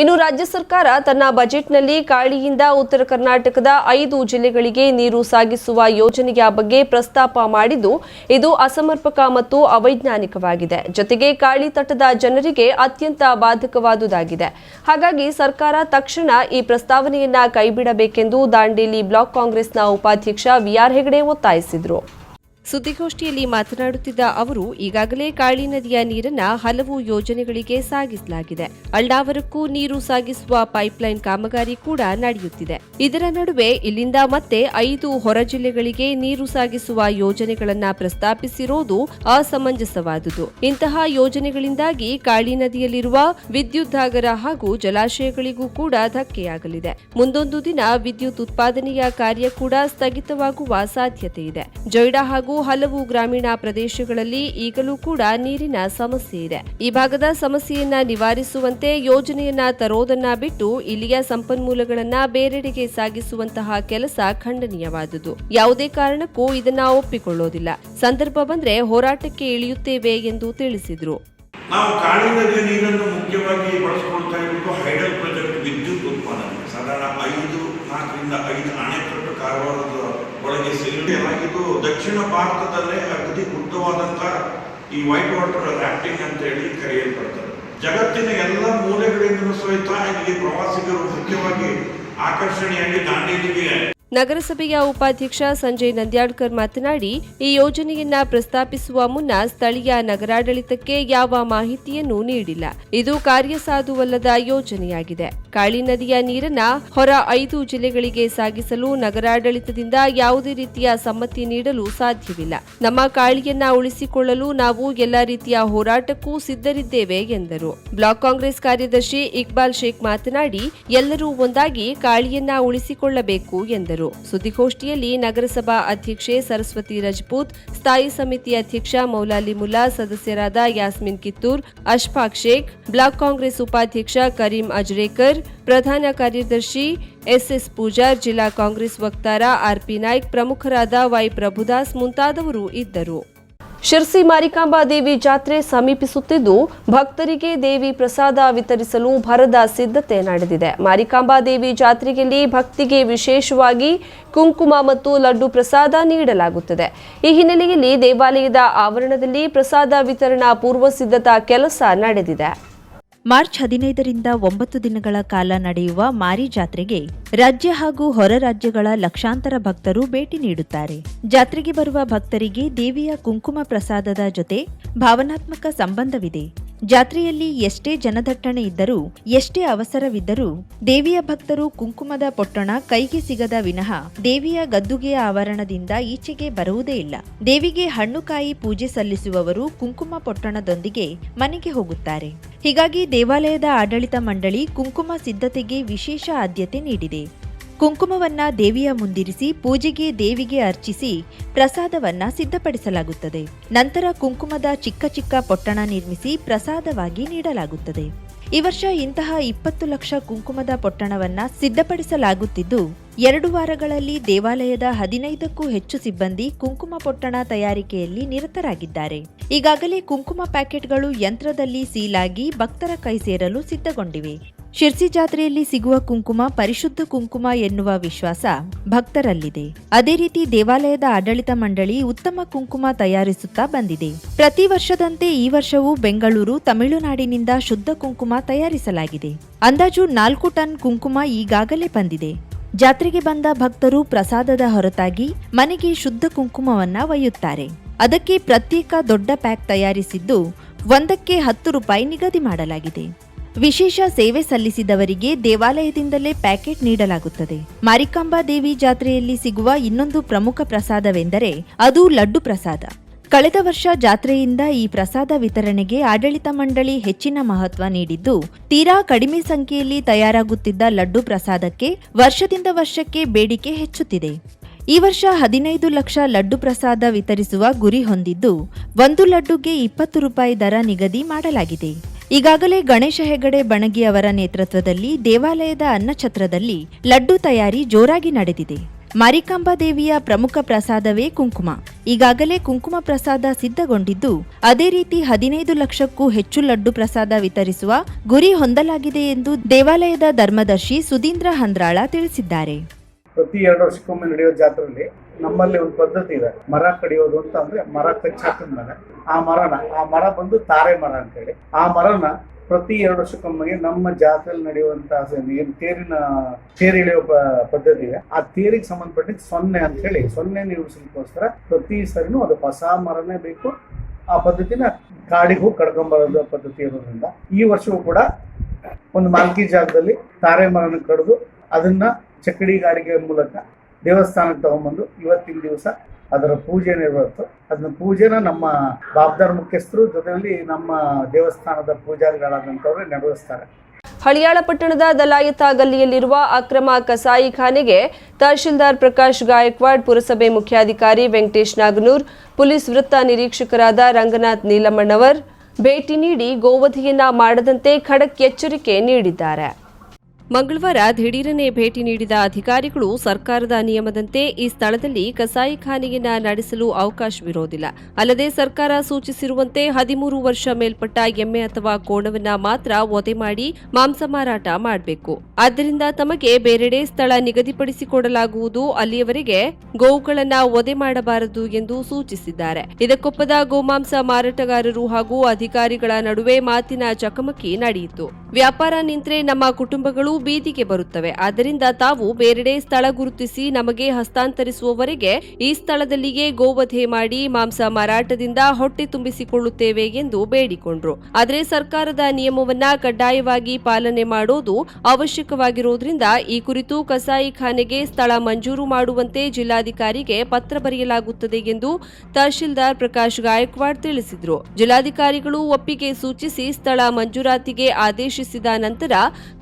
ಇನ್ನು ರಾಜ್ಯ ಸರ್ಕಾರ ತನ್ನ ಬಜೆಟ್ನಲ್ಲಿ ಕಾಳಿಯಿಂದ ಉತ್ತರ ಕರ್ನಾಟಕದ ಐದು ಜಿಲ್ಲೆಗಳಿಗೆ ನೀರು ಸಾಗಿಸುವ ಯೋಜನೆಯ ಬಗ್ಗೆ ಪ್ರಸ್ತಾಪ ಮಾಡಿದ್ದು, ಇದು ಅಸಮರ್ಪಕ ಮತ್ತು ಅವೈಜ್ಞಾನಿಕವಾಗಿದೆ. ಜೊತೆಗೆ ಕಾಳಿ ತಟದ ಜನರಿಗೆ ಅತ್ಯಂತ ಬಾಧಕವಾದುದಾಗಿದೆ. ಹಾಗಾಗಿ ಸರ್ಕಾರ ತಕ್ಷಣ ಈ ಪ್ರಸ್ತಾವನೆಯನ್ನ ಕೈಬಿಡಬೇಕೆಂದು ದಾಂಡೇಲಿ ಬ್ಲಾಕ್ ಕಾಂಗ್ರೆಸ್ನ ಉಪಾಧ್ಯಕ್ಷ ವಿಆರ್ ಹೆಗಡೆ ಒತ್ತಾಯಿಸಿದರು. ಸುದ್ದಿಗೋಷ್ಠಿಯಲ್ಲಿ ಮಾತನಾಡುತ್ತಿದ್ದ ಅವರು, ಈಗಾಗಲೇ ಕಾಳಿ ನದಿಯ ನೀರನ್ನ ಹಲವು ಯೋಜನೆಗಳಿಗೆ ಸಾಗಿಸಲಾಗಿದೆ. ಅಳ್ನಾವರಕ್ಕೂ ನೀರು ಸಾಗಿಸುವ ಪೈಪ್ಲೈನ್ ಕಾಮಗಾರಿ ಕೂಡ ನಡೆಯುತ್ತಿದೆ. ಇದರ ನಡುವೆ ಇಲ್ಲಿಂದ ಮತ್ತೆ ಐದು ಹೊರ ಜಿಲ್ಲೆಗಳಿಗೆ ನೀರು ಸಾಗಿಸುವ ಯೋಜನೆಗಳನ್ನ ಪ್ರಸ್ತಾಪಿಸಿರೋದು ಅಸಮಂಜಸವಾದುದು. ಇಂತಹ ಯೋಜನೆಗಳಿಂದಾಗಿ ಕಾಳಿ ನದಿಯಲ್ಲಿರುವ ವಿದ್ಯುದ್ದಾಗರ ಹಾಗೂ ಜಲಾಶಯಗಳಿಗೂ ಕೂಡ ಧಕ್ಕೆಯಾಗಲಿದೆ. ಮುಂದೊಂದು ದಿನ ವಿದ್ಯುತ್ ಉತ್ಪಾದನೆಯ ಕಾರ್ಯ ಕೂಡ ಸ್ಥಗಿತವಾಗುವ ಸಾಧ್ಯತೆ ಇದೆ. ಜೊಯ್ಡಾ ಹಾಗೂ ಹಲವು ಗ್ರಾಮೀಣ ಪ್ರದೇಶಗಳಲ್ಲಿ ಈಗಲೂ ಕೂಡ ನೀರಿನ ಸಮಸ್ಯೆ ಇದೆ. ಈ ಭಾಗದ ಸಮಸ್ಯೆಯನ್ನ ನಿವಾರಿಸುವಂತೆ ಯೋಜನೆಯನ್ನ ತರೋದನ್ನ ಬಿಟ್ಟು ಇಲ್ಲಿಯ ಸಂಪನ್ಮೂಲಗಳನ್ನ ಬೇರೆಡೆಗೆ ಸಾಗಿಸುವಂತಹ ಕೆಲಸ ಖಂಡನೀಯವಾದುದು. ಯಾವುದೇ ಕಾರಣಕ್ಕೂ ಇದನ್ನ ಒಪ್ಪಿಕೊಳ್ಳೋದಿಲ್ಲ. ಸಂದರ್ಭ ಬಂದ್ರೆ ಹೋರಾಟಕ್ಕೆ ಇಳಿಯುತ್ತೇವೆ ಎಂದು ತಿಳಿಸಿದ್ರು. ನಾವು ಕಾಳಿ ನದಿಯ ನೀರನ್ನು ಮುಖ್ಯವಾಗಿ ಬಳಸಿಕೊಳ್ತಾ ಇರುವುದು ಹೈಡಲ್ ಪ್ರಾಜೆಕ್ಟ್ ವಿದ್ಯುತ್ ಉತ್ಪಾದನೆ. ಸಾಧಾರಣ ಐದು, ನಾಲ್ಕರಿಂದ ಐದು ಅಣೆಕಟ್ಟು ಕಾರವಾರದ ಇದು ದಕ್ಷಿಣ ಭಾರತದಲ್ಲೇ ಅಗದಿ ಉದ್ದವಾದಂತಹ ಈ ವೈಟ್ ವಾಟರ್ ರಾಫ್ಟಿಂಗ್ ಅಂತ ಹೇಳಿ ಕರೆಯಲ್ಪಡ್ತದೆ. ಜಗತ್ತಿನ ಎಲ್ಲ ಮೂಲೆಗಳಿಂದಲೂ ಸಹಿತ ಇಲ್ಲಿ ಪ್ರವಾಸಿಗರು ಮುಖ್ಯವಾಗಿ ಆಕರ್ಷಣೆಯಾಗಿ ದಾಂಡೇಲಿಗೆ ನಗರಸಭೆಯ ಉಪಾಧ್ಯಕ್ಷ ಸಂಜಯ್ ನಂದ್ಯಾಳ್ಕರ್ ಮಾತನಾಡಿ, ಈ ಯೋಜನೆಯನ್ನ ಪ್ರಸ್ತಾಪಿಸುವ ಮುನ್ನ ಸ್ಥಳೀಯ ನಗರಾಡಳಿತಕ್ಕೆ ಯಾವ ಮಾಹಿತಿಯನ್ನೂ ನೀಡಿಲ್ಲ. ಇದು ಕಾರ್ಯಸಾಧುವಲ್ಲದ ಯೋಜನೆಯಾಗಿದೆ. ಕಾಳಿ ನದಿಯ ನೀರನ್ನ ಹೊರ ಐದು ಜಿಲ್ಲೆಗಳಿಗೆ ಸಾಗಿಸಲು ನಗರಾಡಳಿತದಿಂದ ಯಾವುದೇ ರೀತಿಯ ಸಮ್ಮತಿ ನೀಡಲು ಸಾಧ್ಯವಿಲ್ಲ. ನಮ್ಮ ಕಾಳಿಯನ್ನ ಉಳಿಸಿಕೊಳ್ಳಲು ನಾವು ಎಲ್ಲ ರೀತಿಯ ಹೋರಾಟಕ್ಕೂ ಸಿದ್ಧರಿದ್ದೇವೆ ಎಂದರು. ಬ್ಲಾಕ್ ಕಾಂಗ್ರೆಸ್ ಕಾರ್ಯದರ್ಶಿ ಇಕ್ಬಾಲ್ ಶೇಖ್ ಮಾತನಾಡಿ, ಎಲ್ಲರೂ ಒಂದಾಗಿ ಕಾಳಿಯನ್ನ ಉಳಿಸಿಕೊಳ್ಳಬೇಕು ಎಂದರು. ಸುದ್ದಿಗೋಷ್ಠಿಯಲ್ಲಿ ನಗರಸಭಾ ಅಧ್ಯಕ್ಷೆ ಸರಸ್ವತಿ ರಜಪೂತ್, ಸ್ಥಾಯಿ ಸಮಿತಿ ಅಧ್ಯಕ್ಷ ಮೌಲಾಲಿ ಮುಲ್ಲಾ, ಸದಸ್ಯರಾದ ಯಾಸ್ಮಿನ್ ಕಿತ್ತೂರ್, ಅಶ್ಫಾಕ್ ಶೇಖ್, ಬ್ಲಾಕ್ ಕಾಂಗ್ರೆಸ್ ಉಪಾಧ್ಯಕ್ಷ ಕರೀಂ ಅಜ್ರೇಕರ್, ಪ್ರಧಾನ ಕಾರ್ಯದರ್ಶಿ ಎಸ್ಎಸ್ ಪೂಜಾರ್ ಜಿಲ್ಲಾ ಕಾಂಗ್ರೆಸ್ ವಕ್ತಾರ ಆರ್ಪಿ ನಾಯ್ಕ್, ಪ್ರಮುಖರಾದ ವೈ ಪ್ರಭುದಾಸ್ ಮುಂತಾದವರು ಇದ್ದರು. ಶಿರ್ಸಿ ಮಾರಿಕಾಂಬಾ ದೇವಿ ಜಾತ್ರೆ ಸಮೀಪಿಸುತ್ತಿದ್ದು, ಭಕ್ತರಿಗೆ ದೇವಿ ಪ್ರಸಾದ ವಿತರಿಸಲು ಭರದ ಸಿದ್ಧತೆ ನಡೆದಿದೆ. ಮಾರಿಕಾಂಬಾ ದೇವಿ ಜಾತ್ರೆಯಲ್ಲಿ ಭಕ್ತಿಗೆ ವಿಶೇಷವಾಗಿ ಕುಂಕುಮ ಮತ್ತು ಲಡ್ಡು ಪ್ರಸಾದ ನೀಡಲಾಗುತ್ತದೆ. ಈ ಹಿನ್ನೆಲೆಯಲ್ಲಿ ದೇವಾಲಯದ ಆವರಣದಲ್ಲಿ ಪ್ರಸಾದ ವಿತರಣಾ ಪೂರ್ವ ಸಿದ್ಧತಾ ಕೆಲಸ ನಡೆದಿದೆ. ಮಾರ್ಚ್ ಹದಿನೈದರಿಂದ ಒಂಬತ್ತು ದಿನಗಳ ಕಾಲ ನಡೆಯುವ ಮಾರಿ ಜಾತ್ರೆಗೆ ರಾಜ್ಯ ಹಾಗೂ ಹೊರ ರಾಜ್ಯಗಳ ಲಕ್ಷಾಂತರ ಭಕ್ತರು ಭೇಟಿ ನೀಡುತ್ತಾರೆ. ಜಾತ್ರೆಗೆ ಬರುವ ಭಕ್ತರಿಗೆ ದೇವಿಯ ಕುಂಕುಮ ಪ್ರಸಾದದ ಜೊತೆ ಭಾವನಾತ್ಮಕ ಸಂಬಂಧವಿದೆ. ಜಾತ್ರೆಯಲ್ಲಿ ಎಷ್ಟೇ ಜನದಟ್ಟಣೆ ಇದ್ದರೂ, ಎಷ್ಟೇ ಅವಸರವಿದ್ದರೂ, ದೇವಿಯ ಭಕ್ತರು ಕುಂಕುಮದ ಪೊಟ್ಟಣ ಕೈಗೆ ಸಿಗದ ವಿನಃ ದೇವಿಯ ಗದ್ದುಗೆಯ ಆವರಣದಿಂದ ಈಚೆಗೆ ಬರುವುದೇ ಇಲ್ಲ. ದೇವಿಗೆ ಹಣ್ಣುಕಾಯಿ ಪೂಜೆ ಸಲ್ಲಿಸುವವರು ಕುಂಕುಮ ಪೊಟ್ಟಣದೊಂದಿಗೆ ಮನೆಗೆ ಹೋಗುತ್ತಾರೆ. ಹೀಗಾಗಿ ದೇವಾಲಯದ ಆಡಳಿತ ಮಂಡಳಿ ಕುಂಕುಮ ಸಿದ್ಧತೆಗೆ ವಿಶೇಷ ಆದ್ಯತೆ ನೀಡಿದೆ. ಕುಂಕುಮವನ್ನ ದೇವಿಯ ಮುಂದಿರಿಸಿ ಪೂಜೆಗೆ ದೇವಿಗೆ ಅರ್ಚಿಸಿ ಪ್ರಸಾದವನ್ನ ಸಿದ್ಧಪಡಿಸಲಾಗುತ್ತದೆ. ನಂತರ ಕುಂಕುಮದ ಚಿಕ್ಕ ಚಿಕ್ಕ ಪೊಟ್ಟಣ ನಿರ್ಮಿಸಿ ಪ್ರಸಾದವಾಗಿ ನೀಡಲಾಗುತ್ತದೆ. ಈ ವರ್ಷ ಇಂತಹ ಇಪ್ಪತ್ತು ಲಕ್ಷ ಕುಂಕುಮದ ಪೊಟ್ಟಣವನ್ನ ಸಿದ್ಧಪಡಿಸಲಾಗುತ್ತಿದ್ದು, ಎರಡು ವಾರಗಳಲ್ಲಿ ದೇವಾಲಯದ ಹದಿನೈದಕ್ಕೂ ಹೆಚ್ಚು ಸಿಬ್ಬಂದಿ ಕುಂಕುಮ ಪೊಟ್ಟಣ ತಯಾರಿಕೆಯಲ್ಲಿ ನಿರತರಾಗಿದ್ದಾರೆ. ಈಗಾಗಲೇ ಕುಂಕುಮ ಪ್ಯಾಕೆಟ್ಗಳು ಯಂತ್ರದಲ್ಲಿ ಸೀಲಾಗಿ ಭಕ್ತರ ಕೈ ಸೇರಲು ಸಿದ್ಧಗೊಂಡಿವೆ. ಶಿರ್ಸಿ ಜಾತ್ರೆಯಲ್ಲಿ ಸಿಗುವ ಕುಂಕುಮ ಪರಿಶುದ್ಧ ಕುಂಕುಮ ಎನ್ನುವ ವಿಶ್ವಾಸ ಭಕ್ತರಲ್ಲಿದೆ. ಅದೇ ರೀತಿ ದೇವಾಲಯದ ಆಡಳಿತ ಮಂಡಳಿ ಉತ್ತಮ ಕುಂಕುಮ ತಯಾರಿಸುತ್ತಾ ಬಂದಿದೆ. ಪ್ರತಿ ವರ್ಷದಂತೆ ಈ ವರ್ಷವೂ ಬೆಂಗಳೂರು, ತಮಿಳುನಾಡಿನಿಂದ ಶುದ್ಧ ಕುಂಕುಮ ತಯಾರಿಸಲಾಗಿದೆ. ಅಂದಾಜು ನಾಲ್ಕು ಟನ್ ಕುಂಕುಮ ಈಗಾಗಲೇ ಬಂದಿದೆ. ಜಾತ್ರೆಗೆ ಬಂದ ಭಕ್ತರು ಪ್ರಸಾದದ ಹೊರತಾಗಿ ಮನೆಗೆ ಶುದ್ಧ ಕುಂಕುಮವನ್ನ ಒಯ್ಯುತ್ತಾರೆ. ಅದಕ್ಕೆ ಪ್ರತ್ಯೇಕ ದೊಡ್ಡ ಪ್ಯಾಕ್ ತಯಾರಿಸಿದ್ದು ಒಂದಕ್ಕೆ ಹತ್ತು ರೂಪಾಯಿ ನಿಗದಿ ಮಾಡಲಾಗಿದೆ. ವಿಶೇಷ ಸೇವೆ ಸಲ್ಲಿಸಿದವರಿಗೆ ದೇವಾಲಯದಿಂದಲೇ ಪ್ಯಾಕೆಟ್ ನೀಡಲಾಗುತ್ತದೆ. ಮಾರಿಕಾಂಬಾ ದೇವಿ ಜಾತ್ರೆಯಲ್ಲಿ ಸಿಗುವ ಇನ್ನೊಂದು ಪ್ರಮುಖ ಪ್ರಸಾದವೆಂದರೆ ಅದು ಲಡ್ಡು ಪ್ರಸಾದ. ಕಳೆದ ವರ್ಷ ಜಾತ್ರೆಯಿಂದ ಈ ಪ್ರಸಾದ ವಿತರಣೆಗೆ ಆಡಳಿತ ಮಂಡಳಿ ಹೆಚ್ಚಿನ ಮಹತ್ವ ನೀಡಿದ್ದು, ತೀರಾ ಕಡಿಮೆ ಸಂಖ್ಯೆಯಲ್ಲಿ ತಯಾರಾಗುತ್ತಿದ್ದ ಲಡ್ಡು ಪ್ರಸಾದಕ್ಕೆ ವರ್ಷದಿಂದ ವರ್ಷಕ್ಕೆ ಬೇಡಿಕೆ ಹೆಚ್ಚುತ್ತಿದೆ. ಈ ವರ್ಷ ಹದಿನೈದು ಲಕ್ಷ ಲಡ್ಡು ಪ್ರಸಾದ ವಿತರಿಸುವ ಗುರಿ ಹೊಂದಿದ್ದು, ಒಂದು ಲಡ್ಡುಗೆ ಇಪ್ಪತ್ತು ರೂಪಾಯಿ ದರ ನಿಗದಿ ಮಾಡಲಾಗಿದೆ. ಈಗಾಗಲೇ ಗಣೇಶ ಹೆಗಡೆ ಬಣಗಿ ಅವರ ನೇತೃತ್ವದಲ್ಲಿ ದೇವಾಲಯದ ಅನ್ನಛತ್ರದಲ್ಲಿ ಲಡ್ಡು ತಯಾರಿ ಜೋರಾಗಿ ನಡೆದಿದೆ. ಮಾರಿಕಾಂಬಾ ದೇವಿಯ ಪ್ರಮುಖ ಪ್ರಸಾದವೇ ಕುಂಕುಮ. ಈಗಾಗಲೇ ಕುಂಕುಮ ಪ್ರಸಾದ ಸಿದ್ಧಗೊಂಡಿದ್ದು, ಅದೇ ರೀತಿ ಹದಿನೈದು ಲಕ್ಷಕ್ಕೂ ಹೆಚ್ಚು ಲಡ್ಡು ಪ್ರಸಾದ ವಿತರಿಸುವ ಗುರಿ ಹೊಂದಲಾಗಿದೆ ಎಂದು ದೇವಾಲಯದ ಧರ್ಮದರ್ಶಿ ಸುಧೀಂದ್ರ ಹಂದ್ರಾಳ ತಿಳಿಸಿದ್ದಾರೆ. ಪ್ರತಿ ಎರಡು ವರ್ಷಕ್ಕೊಮ್ಮೆ ನಡೆಯುವ ಜಾತ್ರೆಯಲ್ಲಿ ನಮ್ಮಲ್ಲಿ ಒಂದು ಪದ್ಧತಿ ಇದೆ. ಮರ ಕಡಿಯೋದು ಅಂತ ಅಂದ್ರೆ ಮರ ಕಚ್ಚಾಕಿದ್ಮೇಲೆ ಆ ಮರನ, ಆ ಮರ ಬಂದು ತಾರೆ ಮರ ಅಂತೇಳಿ. ಆ ಮರನ ಪ್ರತಿ ಎರಡು ವರ್ಷಕ್ಕೊಮ್ಮೆ ನಮ್ಮ ಜಾತ್ರೆಯಲ್ಲಿ ನಡೆಯುವಂತ ಏನು? ತೇರಿನ, ತೇರು ಪದ್ಧತಿ ಇದೆ. ಆ ತೇರಿಗೆ ಸಂಬಂಧಪಟ್ಟಿದ್ದು ಸೊನ್ನೆ ಅಂತ ಹೇಳಿ, ಸೊನ್ನೆ ನಿರ್ವಹಿಸಲಿಕ್ಕೋಸ್ಕರ ಪ್ರತಿ ಸರಿನೂ ಅದು ಹೊಸ ಮರನೇ ಬೇಕು. ಆ ಪದ್ಧತಿನ ಕಾಡಿಗೂ ಕಡ್ಕೊಂಬರೋದು ಪದ್ಧತಿ ಇರೋದ್ರಿಂದ. ಈ ವರ್ಷವೂ ಕೂಡ ಒಂದು ಮಾಲ್ಕಿ ಜಾಗದಲ್ಲಿ ತಾರೆ ಮರನ ಕಡಿದು ಅದನ್ನ ಚಕ್ಕಡಿ ಗಾಡಿಗೆ ಮೂಲಕ ದೇವಸ್ಥಾನಕ್ಕೆ ತಗೊಂಡ್ಬಂದು ಇವತ್ತಿನ ದಿವಸ ಅದರ ಪೂಜೆ ನಿರ್ವಹಿಸ್ತು ಅದನ್ನ ಪೂಜೆನ ನಮ್ಮ ಬಾಬ್ದಾರ್ ಮುಖ್ಯಸ್ಥರು ಜೊತೆಯಲ್ಲಿ ನಮ್ಮ ದೇವಸ್ಥಾನದ ಪೂಜಾರಿಗಳಾದಂಥವ್ರೆ ನೆರವೇರಿಸ್ತಾರೆ. ಹಳಿಯಾಳ ಪಟ್ಟಣದ ದಲಾಯತ ಗಲ್ಲಿಯಲ್ಲಿರುವ ಅಕ್ರಮ ಕಸಾಯಿಖಾನೆಗೆ ತಹಶೀಲ್ದಾರ್ ಪ್ರಕಾಶ್ ಗಾಯಕ್ವಾಡ್, ಪುರಸಭೆ ಮುಖ್ಯಾಧಿಕಾರಿ ವೆಂಕಟೇಶ್ ನಾಗನೂರ್, ಪೊಲೀಸ್ ವೃತ್ತ ನಿರೀಕ್ಷಕರಾದ ರಂಗನಾಥ್ ನೀಲಮಣ್ಣವರ್ ಭೇಟಿ ನೀಡಿ ಗೋವಧಿಯನ್ನ ಮಾಡದಂತೆ ಖಡಕ್ ಎಚ್ಚರಿಕೆ ನೀಡಿದ್ದಾರೆ. ಮಂಗಳವಾರ ದಿಢೀರನೆ ಭೇಟಿ ನೀಡಿದ ಅಧಿಕಾರಿಗಳು ಸರ್ಕಾರದ ನಿಯಮದಂತೆ ಈ ಸ್ಥಳದಲ್ಲಿ ಕಸಾಯಿಖಾನೆಯನ್ನ ನಡೆಸಲು ಅವಕಾಶವಿರೋದಿಲ್ಲ ಅಲ್ಲದೆ ಸರ್ಕಾರ ಸೂಚಿಸಿರುವಂತೆ ಹದಿಮೂರು ವರ್ಷ ಮೇಲ್ಪಟ್ಟ ಎಮ್ಮೆ ಅಥವಾ ಕೋಣವನ್ನ ಮಾತ್ರ ಒದೆ ಮಾಡಿ ಮಾಂಸ ಮಾರಾಟ ಮಾಡಬೇಕು. ಆದ್ದರಿಂದ ತಮಗೆ ಬೇರೆಡೆ ಸ್ಥಳ ನಿಗದಿಪಡಿಸಿಕೊಡಲಾಗುವುದು. ಅಲ್ಲಿಯವರೆಗೆ ಗೋವುಗಳನ್ನ ಒದೆ ಮಾಡಬಾರದು ಎಂದು ಸೂಚಿಸಿದ್ದಾರೆ. ಇದಕ್ಕೊಪ್ಪದ ಗೋಮಾಂಸ ಮಾರಾಟಗಾರರು ಹಾಗೂ ಅಧಿಕಾರಿಗಳ ನಡುವೆ ಮಾತಿನ ಚಕಮಕಿ ನಡೆಯಿತು. ವ್ಯಾಪಾರ ನಿಂತ್ರೆ ನಮ್ಮ ಕುಟುಂಬಗಳು ಬೀದಿಗೆ ಬರುತ್ತವೆ. ಆದ್ದರಿಂದ ತಾವು ಬೇರೆಡೆ ಸ್ಥಳ ಗುರುತಿಸಿ ನಮಗೆ ಹಸ್ತಾಂತರಿಸುವವರೆಗೆ ಈ ಸ್ಥಳದಲ್ಲಿಯೇ ಗೋವಧೆ ಮಾಡಿ ಮಾಂಸ ಮಾರಾಟದಿಂದ ಹೊಟ್ಟೆ ತುಂಬಿಸಿಕೊಳ್ಳುತ್ತೇವೆ ಎಂದು ಬೇಡಿಕೊಂಡ್ರು. ಆದರೆ ಸರ್ಕಾರದ ನಿಯಮವನ್ನ ಕಡ್ಡಾಯವಾಗಿ ಪಾಲನೆ ಮಾಡೋದು ಅವಶ್ಯಕವಾಗಿರುವುದರಿಂದ ಈ ಕುರಿತು ಕಸಾಯಿಖಾನೆಗೆ ಸ್ಥಳ ಮಂಜೂರು ಮಾಡುವಂತೆ ಜಿಲ್ಲಾಧಿಕಾರಿಗೆ ಪತ್ರ ಬರೆಯಲಾಗುತ್ತದೆ ಎಂದು ತಹಶೀಲ್ದಾರ್ ಪ್ರಕಾಶ್ ಗಾಯಕ್ವಾಡ್ ತಿಳಿಸಿದರು. ಜಿಲ್ಲಾಧಿಕಾರಿಗಳು ಒಪ್ಪಿಗೆ ಸೂಚಿಸಿ ಸ್ಥಳ ಮಂಜೂರಾತಿಗೆ ಆದೇಶಿಸಿದ ನಂತರ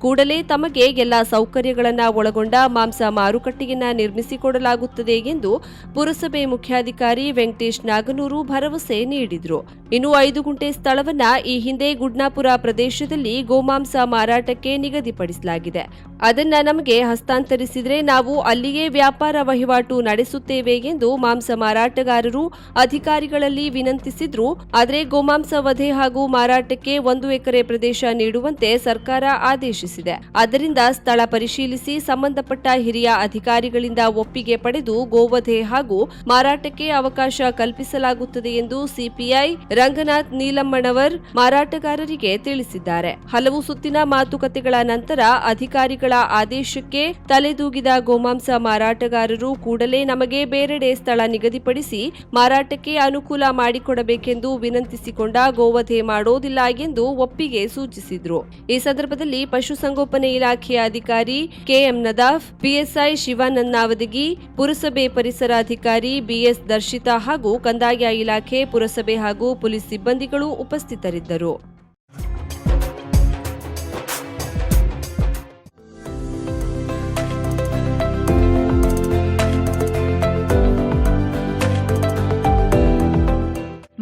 ಕೂಡಲೇ ತಮಗೆ ಎಲ್ಲ ಸೌಕರ್ಯಗಳನ್ನು ಒಳಗೊಂಡ ಮಾಂಸ ಮಾರುಕಟ್ಟೆಯನ್ನ ನಿರ್ಮಿಸಿಕೊಡಲಾಗುತ್ತದೆ ಎಂದು ಪುರಸಭೆ ಮುಖ್ಯಾಧಿಕಾರಿ ವೆಂಕಟೇಶ್ ನಾಗನೂರು ಭರವಸೆ ನೀಡಿದರು. ಇನ್ನು ಐದು ಗುಂಟೆ ಸ್ಥಳವನ್ನ ಈ ಹಿಂದೆ ಗುಡ್ನಾಪುರ ಪ್ರದೇಶದಲ್ಲಿ ಗೋಮಾಂಸ ಮಾರಾಟಕ್ಕೆ ನಿಗದಿಪಡಿಸಲಾಗಿದೆ. ಅದನ್ನ ನಮಗೆ ಹಸ್ತಾಂತರಿಸಿದ್ರೆ ನಾವು ಅಲ್ಲಿಯೇ ವ್ಯಾಪಾರ ವಹಿವಾಟು ನಡೆಸುತ್ತೇವೆ ಎಂದು ಮಾಂಸ ಮಾರಾಟಗಾರರು ಅಧಿಕಾರಿಗಳಲ್ಲಿ ವಿನಂತಿಸಿದ್ರು. ಆದರೆ ಗೋಮಾಂಸ ವಧೆ ಹಾಗೂ ಮಾರಾಟಕ್ಕೆ ಒಂದು ಎಕರೆ ಪ್ರದೇಶ ನೀಡುವಂತೆ ಸರ್ಕಾರ ಆದೇಶಿಸಿದೆ. ಅದರಿಂದ ಸ್ಥಳ ಪರಿಶೀಲಿಸಿ ಸಂಬಂಧಪಟ್ಟ ಹಿರಿಯ ಅಧಿಕಾರಿಗಳಿಂದ ಒಪ್ಪಿಗೆ ಪಡೆದು ಗೋವಧೆ ಹಾಗೂ ಮಾರಾಟಕ್ಕೆ ಅವಕಾಶ ಕಲ್ಪಿಸಲಾಗುತ್ತದೆ ಎಂದು ಸಿಪಿಐ ರಂಗನಾಥ್ ನೀಲಮ್ಮಣವರ್ ಮಾರಾಟಗಾರರಿಗೆ ತಿಳಿಸಿದ್ದಾರೆ. ಹಲವು ಸುತ್ತಿನ ಮಾತುಕತೆಗಳ ನಂತರ ಅಧಿಕಾರಿಗಳ ಆದೇಶಕ್ಕೆ ತಲೆದೂಗಿದ ಗೋಮಾಂಸ ಮಾರಾಟಗಾರರು ಕೂಡಲೇ ನಮಗೆ ಬೇರೆಡೆ ಸ್ಥಳ ನಿಗದಿಪಡಿಸಿ ಮಾರಾಟಕ್ಕೆ ಅನುಕೂಲ ಮಾಡಿಕೊಡಬೇಕೆಂದು ವಿನಂತಿಸಿಕೊಂಡ ಗೋವಧೆ ಮಾಡೋದಿಲ್ಲ ಎಂದು ಒಪ್ಪಿಗೆ ಸೂಚಿಸಿದ್ರು. ಈ ಸಂದರ್ಭದಲ್ಲಿ ಪಶುಸಂಗೋಪನೆ ಇಲಾಖೆಯ ಅಧಿಕಾರಿ ಕೆಎಂ ನದಾಫ್, ಪಿಎಸ್ಐ ಶಿವಾನಂದಾವದಗಿ ಪುರಸಭೆ ಪರಿಸರ ಅಧಿಕಾರಿ ಬಿಎಸ್ ದರ್ಶಿತಾ ಹಾಗೂ ಕಂದಾಯ ಇಲಾಖೆ, ಪುರಸಭೆ ಹಾಗೂ ಪೊಲೀಸ್ ಸಿಬ್ಬಂದಿಗಳು ಉಪಸ್ಥಿತರಿದ್ದರು.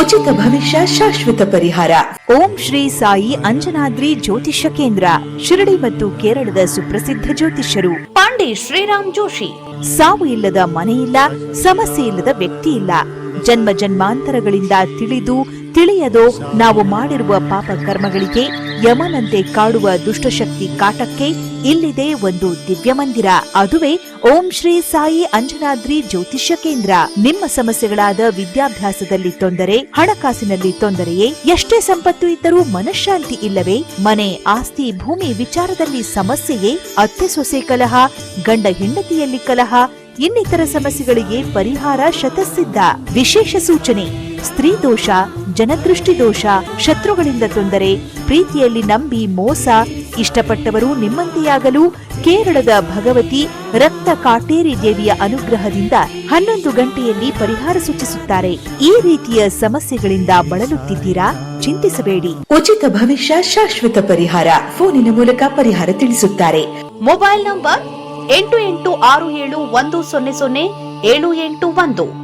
ಉಚಿತ ಭವಿಷ್ಯ ಶಾಶ್ವತ ಪರಿಹಾರ. ಓಂ ಶ್ರೀ ಸಾಯಿ ಅಂಜನಾದ್ರಿ ಜ್ಯೋತಿಷ್ಯ ಕೇಂದ್ರ, ಶಿರಡಿ ಮತ್ತು ಕೇರಳದ ಸುಪ್ರಸಿದ್ಧ ಜ್ಯೋತಿಷ್ಯರು, ಪಾಂಡೆ ಶ್ರೀರಾಮ್ ಜೋಶಿ. ಸಾವು ಇಲ್ಲದ ಮನೆಯಿಲ್ಲ ಸಮಸ್ಯೆ ಇಲ್ಲದ ವ್ಯಕ್ತಿ ಇಲ್ಲ. ಜನ್ಮ ಜನ್ಮಾಂತರಗಳಿಂದ ತಿಳಿದು ತಿಳಿಯದೋ ನಾವು ಮಾಡಿರುವ ಪಾಪ ಕರ್ಮಗಳಿಗೆ ಯಮನಂತೆ ಕಾಡುವ ದುಷ್ಟಶಕ್ತಿ ಕಾಟಕ್ಕೆ ಇಲ್ಲಿದೆ ಒಂದು ದಿವ್ಯ ಮಂದಿರ. ಅದುವೇ ಓಂ ಶ್ರೀ ಸಾಯಿ ಅಂಜನಾದ್ರಿ ಜ್ಯೋತಿಷ್ಯ ಕೇಂದ್ರ. ನಿಮ್ಮ ಸಮಸ್ಯೆಗಳಾದ ವಿದ್ಯಾಭ್ಯಾಸದಲ್ಲಿ ತೊಂದರೆ, ಹಣಕಾಸಿನಲ್ಲಿ ತೊಂದರೆಯೇ, ಎಷ್ಟೇ ಸಂಪತ್ತು ಇದ್ದರೂ ಮನಃಶಾಂತಿ ಇಲ್ಲವೇ, ಮನೆ, ಆಸ್ತಿ, ಭೂಮಿ ವಿಚಾರದಲ್ಲಿ ಸಮಸ್ಯೆಯೇ, ಅತ್ತೆ ಸೊಸೆ ಕಲಹ, ಗಂಡ ಹೆಂಡತಿಯಲ್ಲಿ ಕಲಹ ಇನ್ನಿತರ ಸಮಸ್ಯೆಗಳಿಗೆ ಪರಿಹಾರ ಶತಸಿದ್ಧ. ವಿಶೇಷ ಸೂಚನೆ ಸ್ತ್ರೀ ದೋಷ ಜನದೃಷ್ಟಿ ದೋಷ ಶತ್ರುಗಳಿಂದ ತೊಂದರೆ ಪ್ರೀತಿಯಲ್ಲಿ ನಂಬಿ ಮೋಸ ಇಷ್ಟಪಟ್ಟವರು ನಿಮ್ಮಂತೆಯಾಗಲು ಕೇರಳದ ಭಗವತಿ ರಕ್ತ ಕಾಟೇರಿ ದೇವಿಯ ಅನುಗ್ರಹದಿಂದ ಹನ್ನೊಂದು ಗಂಟೆಯಲ್ಲಿ ಪರಿಹಾರ ಸೂಚಿಸುತ್ತಾರೆ. ಈ ರೀತಿಯ ಸಮಸ್ಯೆಗಳಿಂದ ಬಳಲುತ್ತಿದ್ದೀರಾ? ಚಿಂತಿಸಬೇಡಿ. ಉಚಿತ ಭವಿಷ್ಯ ಶಾಶ್ವತ ಪರಿಹಾರ. ಫೋನಿನ ಮೂಲಕ ಪರಿಹಾರ ತಿಳಿಸುತ್ತಾರೆ. ಮೊಬೈಲ್ ನಂಬರ್ ಎಂಟು ಎಂಟು ಆರು ಏಳು ಒಂದು ಸೊನ್ನೆ ಸೊನ್ನೆ ಏಳು ಎಂಟು ಒಂದು.